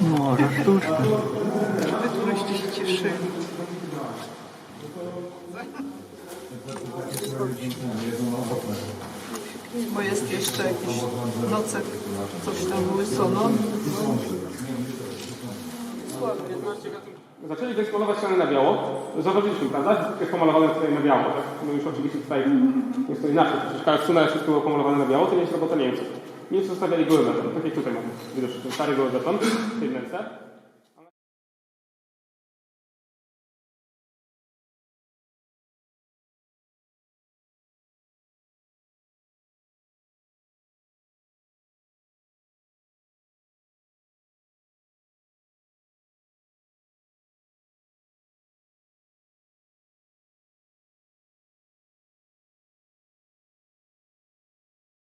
Może sztuczne. żeby turyści się. Bo jest jeszcze jakiś nocek, coś tam łysono. Zaczęli wyeksponować ściany na biało. Zauważyliśmy, prawda? Jest pomalowane tutaj na biało, tak? No już oczywiście tutaj jest to inaczej. Przecież Karlskrona wszystko było pomalowane na biało, to nie jest robota Niemców. Niemcy zostawiali goły beton, tak jak tutaj mamy. Widocznie ten stary goły beton w tej wnęce.